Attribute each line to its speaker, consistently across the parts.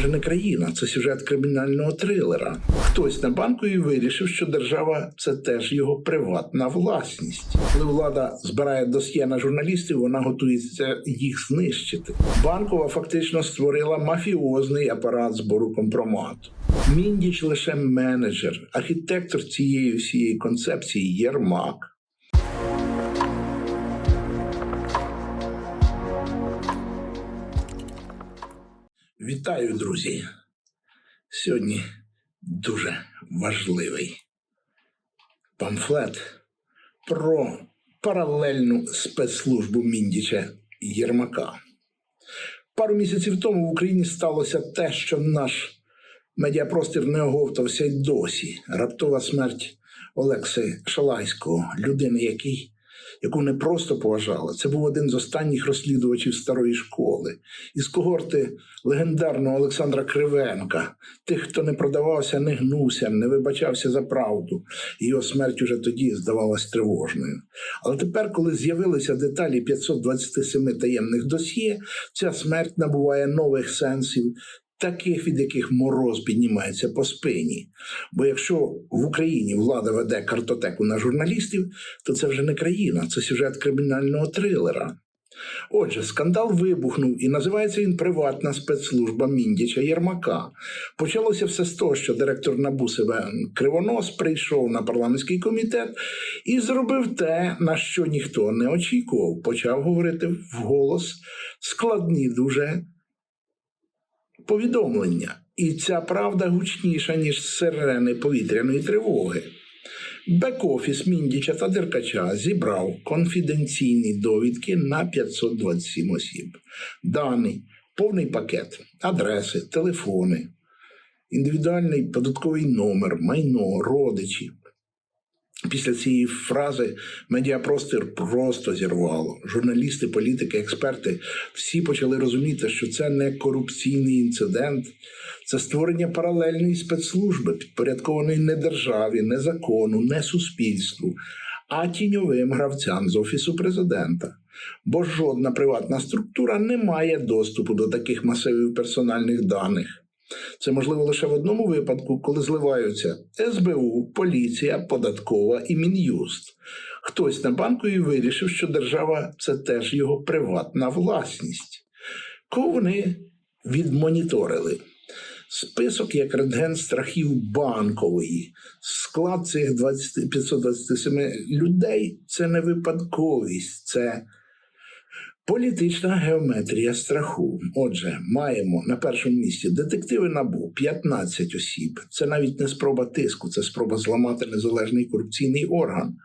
Speaker 1: вже не країна, це сюжет кримінального трилера. Хтось на банковій вирішив, що держава це теж його приватна власність. Коли влада збирає досьє на журналістів, вона готується їх знищити. Банкова фактично створила мафіозний апарат збору компромату. Міндіч лише менеджер, архітектор цієї всієї концепції Єрмак. Вітаю, друзі! Сьогодні дуже важливий памфлет про паралельну спецслужбу Міндіча Єрмака. Пару місяців тому в Україні сталося те, що наш медіапростір не оговтався й досі. Раптова смерть Олекси Шалайського, людини, який яку не просто поважали. Це був один з останніх розслідувачів старої школи із когорти легендарного Олександра Кривенка, тих, хто не продавався, не гнувся, не вибачався за правду. Його смерть уже тоді здавалась тривожною. Але тепер, коли з'явилися деталі 527 таємних досьє, ця смерть набуває нових сенсів. Таких, від яких мороз піднімається по спині. Бо якщо в Україні влада веде картотеку на журналістів, то це вже не країна, це сюжет кримінального трилера. Отже, скандал вибухнув і називається він Приватна спецслужба Міндіча Єрмака. Почалося все з того, що директор НАБУ себе Кривонос прийшов на парламентський комітет і зробив те, на що ніхто не очікував. Почав говорити вголос складні дуже повідомлення. І ця правда гучніша, ніж сирени повітряної тривоги. Бек-офіс Міндіча та Деркача зібрав конфіденційні довідки на 527 осіб. Даний, повний пакет, адреси, телефони, індивідуальний податковий номер, майно, родичі. Після цієї фрази медіапростір просто зірвало. Журналісти, політики, експерти всі почали розуміти, що це не корупційний інцидент, це створення паралельної спецслужби, підпорядкованої не державі, не закону, не суспільству, а тіньовим гравцям з офісу президента. Бо жодна приватна структура не має доступу до таких масивів персональних даних. Це можливо лише в одному випадку, коли зливаються СБУ, поліція, податкова і Мін'юст. Хтось на банковій вирішив, що держава це теж його приватна власність. Кого вони відмоніторили? Список як рентген страхів банкової. Склад цих 20, 527 людей це не випадковість, це Політична геометрія страху. Отже, маємо на першому місці детективи набу 15 осіб. Це навіть не спроба тиску, це спроба зламати незалежний корупційний орган,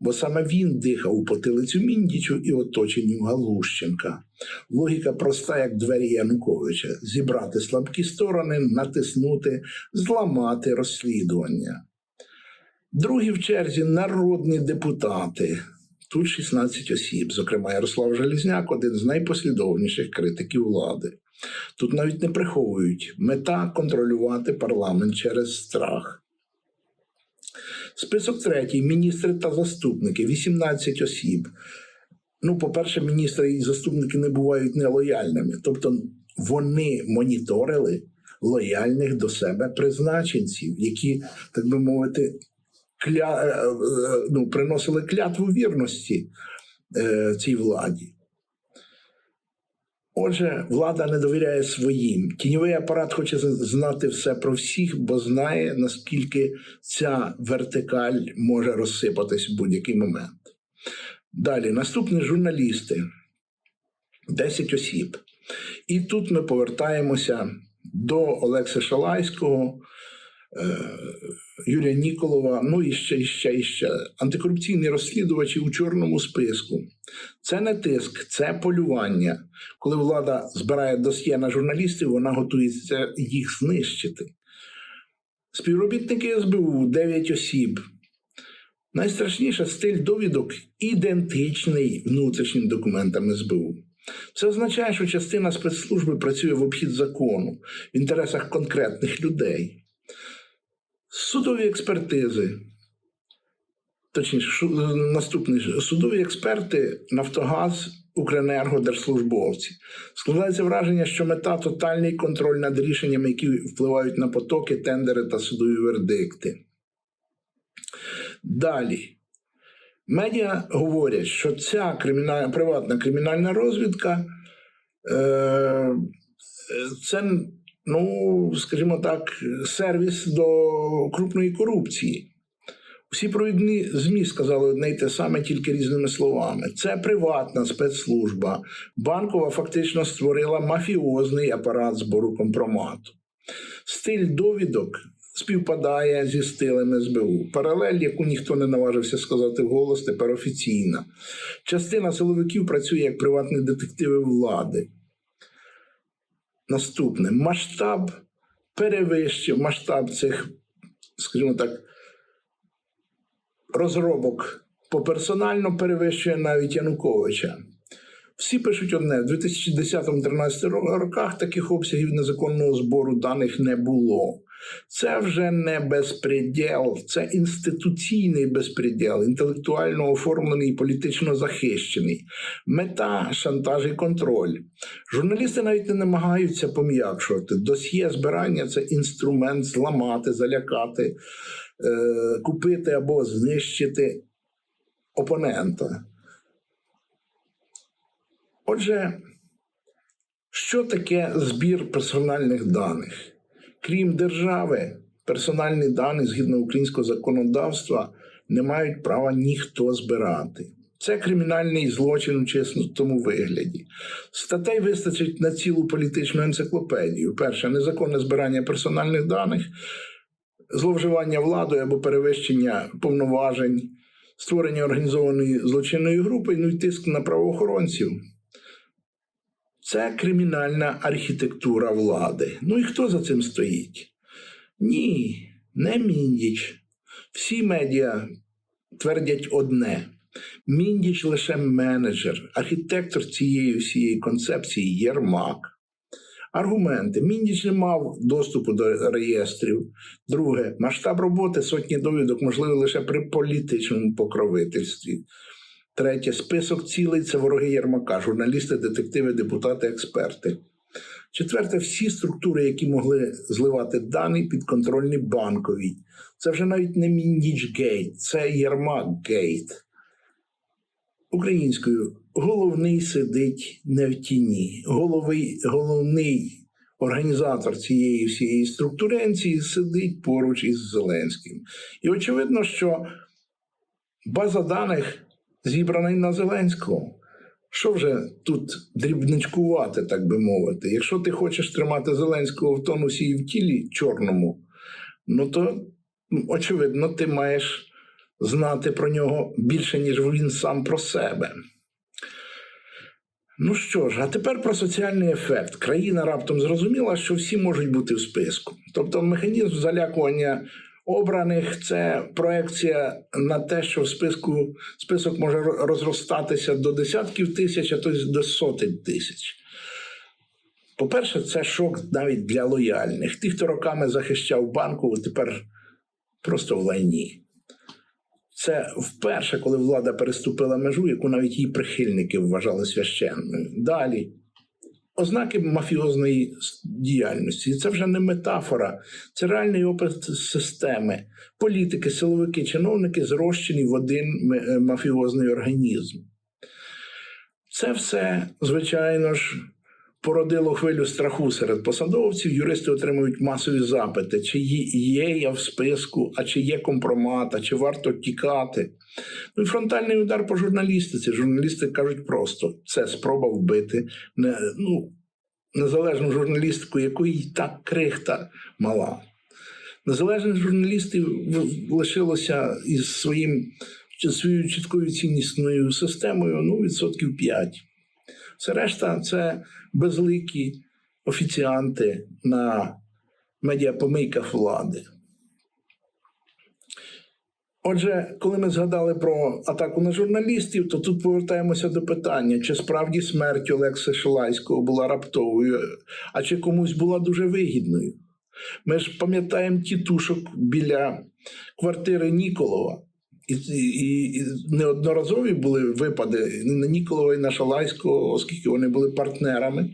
Speaker 1: бо саме він дихав у потилицю Міндічу і оточенню Галущенка. Логіка проста, як двері Януковича: зібрати слабкі сторони, натиснути, зламати розслідування. Другі в черзі народні депутати. Тут 16 осіб, зокрема Ярослав Желізняк, один з найпослідовніших критиків влади. Тут навіть не приховують мета контролювати парламент через страх. Список третій: міністри та заступники 18 осіб. Ну, по-перше, міністри і заступники не бувають нелояльними. Тобто вони моніторили лояльних до себе призначенців, які, так би мовити, кля... е, е, ну, приносили клятву вірності е, цій владі. Отже, влада не довіряє своїм. Тіньовий апарат хоче знати все про всіх, бо знає, наскільки ця вертикаль може розсипатись в будь-який момент. Далі, наступні журналісти 10 осіб. І тут ми повертаємося до Олекса Шалайського, Юрія Ніколова, ну і ще, і ще, і ще. Антикорупційні розслідувачі у чорному списку. Це не тиск, це полювання. Коли влада збирає досьє на журналістів, вона готується їх знищити. Співробітники СБУ 9 осіб. Найстрашніше стиль довідок ідентичний внутрішнім документам СБУ. Це означає, що частина спецслужби працює в обхід закону в інтересах конкретних людей. Судові експертизи. точніше, наступний судові експерти, Нафтогаз, Укренерго, держслужбовці. Складається враження, що мета тотальний контроль над рішеннями, які впливають на потоки, тендери та судові вердикти. Далі. Медіа говорять, що ця кримінальна, приватна кримінальна розвідка е, це, ну, скажімо так, сервіс до крупної корупції. Всі провідні ЗМІ сказали одне й те саме, тільки різними словами. Це приватна спецслужба. Банкова фактично створила мафіозний апарат збору компромату. Стиль довідок співпадає зі стилем СБУ. Паралель, яку ніхто не наважився сказати вголос, тепер офіційна. Частина силовиків працює як приватні детективи влади. Наступне масштаб перевищив масштаб цих, скажімо так, розробок поперсонально перевищує навіть Януковича. Всі пишуть одне: в 2010-2013 роках таких обсягів незаконного збору даних не було. Це вже не безпреділ, це інституційний безпреділ, інтелектуально оформлений і політично захищений. Мета шантаж і контроль. Журналісти навіть не намагаються пом'якшувати. Досьє збирання це інструмент зламати, залякати, е, купити або знищити опонента. Отже, що таке збір персональних даних? Крім держави, персональні дані згідно українського законодавства не мають права ніхто збирати. Це кримінальний злочин у чесному вигляді. Статей вистачить на цілу політичну енциклопедію. Перше незаконне збирання персональних даних, зловживання владою або перевищення повноважень, створення організованої злочинної групи, ну і тиск на правоохоронців. Це кримінальна архітектура влади. Ну і хто за цим стоїть? Ні, не Міндіч. Всі медіа твердять одне: Міндіч лише менеджер, архітектор цієї всієї концепції Єрмак. Аргументи: Міндіч не мав доступу до реєстрів. Друге, масштаб роботи сотні довідок можливий лише при політичному покровительстві. Третє список цілей це вороги Єрмака, журналісти, детективи, депутати, експерти. Четверте, всі структури, які могли зливати дані, підконтрольні банковій. Це вже навіть не Міндічгейт, це Єрмак-гейт. Українською головний сидить не в тіні. Головий, головний організатор цієї всієї структуренції сидить поруч із Зеленським. І очевидно, що база даних зібрана і на Зеленського. Що вже тут дрібничкувати, так би мовити? Якщо ти хочеш тримати Зеленського в тонусі і в тілі чорному, ну то очевидно, ти маєш знати про нього більше, ніж він сам про себе. Ну що ж, а тепер про соціальний ефект. Країна раптом зрозуміла, що всі можуть бути в списку. Тобто механізм залякування обраних це проекція на те, що в списку список може розростатися до десятків тисяч, а то до сотень тисяч. По-перше, це шок навіть для лояльних. Ті, хто роками захищав банку, тепер просто в лайні. Це вперше, коли влада переступила межу, яку навіть її прихильники вважали священною. Далі. Ознаки мафіозної діяльності. І це вже не метафора, це реальний опит системи. Політики, силовики, чиновники зрощені в один мафіозний організм. Це все, звичайно ж, породило хвилю страху серед посадовців. Юристи отримують масові запити, чи є- я в списку, а чи є компромат, а чи варто тікати. Ну і фронтальний удар по журналістиці. Журналісти кажуть просто: це спроба вбити не, ну, незалежну журналістику, якої так крихта мала. Незалежних журналістів лишилося із своїм своєю чіткою ціннісною системою ну, відсотків 5. Все решта це безликі офіціанти на медіапомийках влади. Отже, коли ми згадали про атаку на журналістів, то тут повертаємося до питання, чи справді смерть Олекса Шилайського була раптовою, а чи комусь була дуже вигідною. Ми ж пам'ятаємо тітушок біля квартири Ніколова, І, і, і неодноразові були випади на Ніколова і на Шалайського, оскільки вони були партнерами.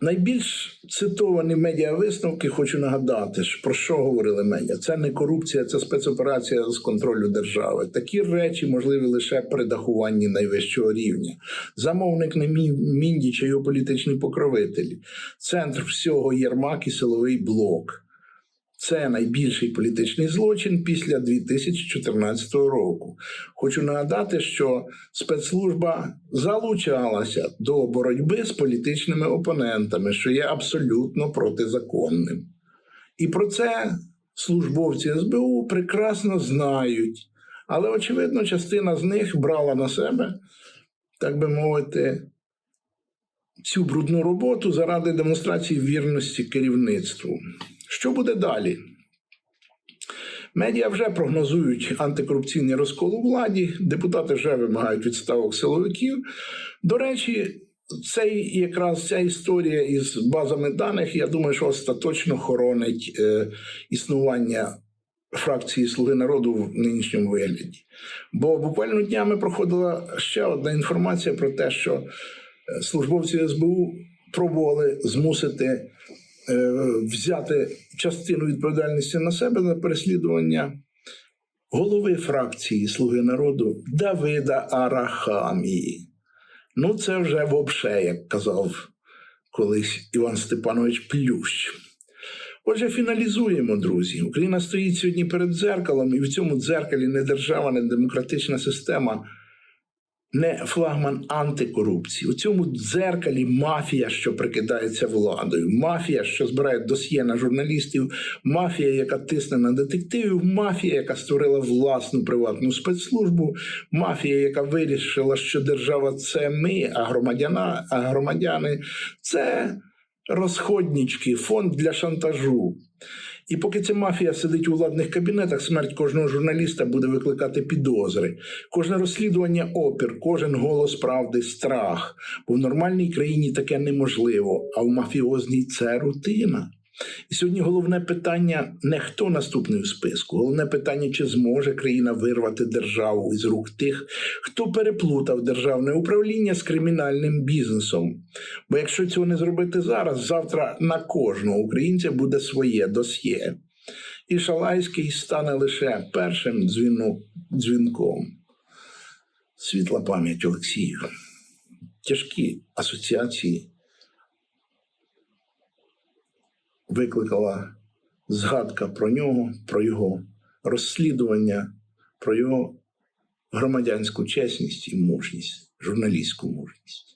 Speaker 1: Найбільш цитовані медіависновки, хочу нагадати, про що говорили медіа. Це не корупція, це спецоперація з контролю держави. Такі речі можливі лише при дахуванні найвищого рівня. Замовник не Мі- Міндіч, а його політичні покровителі. Центр всього Єрмак і силовий блок. Це найбільший політичний злочин після 2014 року. Хочу нагадати, що спецслужба залучалася до боротьби з політичними опонентами, що є абсолютно протизаконним. І про це службовці СБУ прекрасно знають. Але, очевидно, частина з них брала на себе, так би мовити, цю брудну роботу заради демонстрації вірності керівництву. Що буде далі? Медіа вже прогнозують антикорупційний розкол у владі, депутати вже вимагають відставок силовиків. До речі, цей якраз ця історія із базами даних, я думаю, що остаточно хоронить е, існування фракції Слуги народу в нинішньому вигляді. Бо буквально днями проходила ще одна інформація про те, що е, службовці СБУ пробували змусити взяти частину відповідальності на себе за переслідування голови фракції Слуги народу Давида Арахамії. Ну, це вже вовше, як казав колись Іван Степанович Плющ. Отже, фіналізуємо, друзі. Україна стоїть сьогодні перед дзеркалом, і в цьому дзеркалі не держава, не демократична система, не флагман антикорупції. У цьому дзеркалі мафія, що прикидається владою, мафія, що збирає досьє на журналістів, мафія, яка тисне на детективів, мафія, яка створила власну приватну спецслужбу, мафія, яка вирішила, що держава це ми, а громадяна, а громадяни це розходнички, фонд для шантажу. І поки ця мафія сидить у владних кабінетах, смерть кожного журналіста буде викликати підозри. Кожне розслідування опір, кожен голос правди страх. Бо в нормальній країні таке неможливо, а в мафіозній це рутина. І сьогодні головне питання не хто наступний у списку. Головне питання, чи зможе країна вирвати державу із рук тих, хто переплутав державне управління з кримінальним бізнесом. Бо якщо цього не зробити зараз, завтра на кожного українця буде своє досьє. І Шалайський стане лише першим дзвіну- дзвінком. Світла пам'ять Олексію. Тяжкі асоціації викликала згадка про нього, про його розслідування, про його громадянську чесність і мужність, журналістську мужність.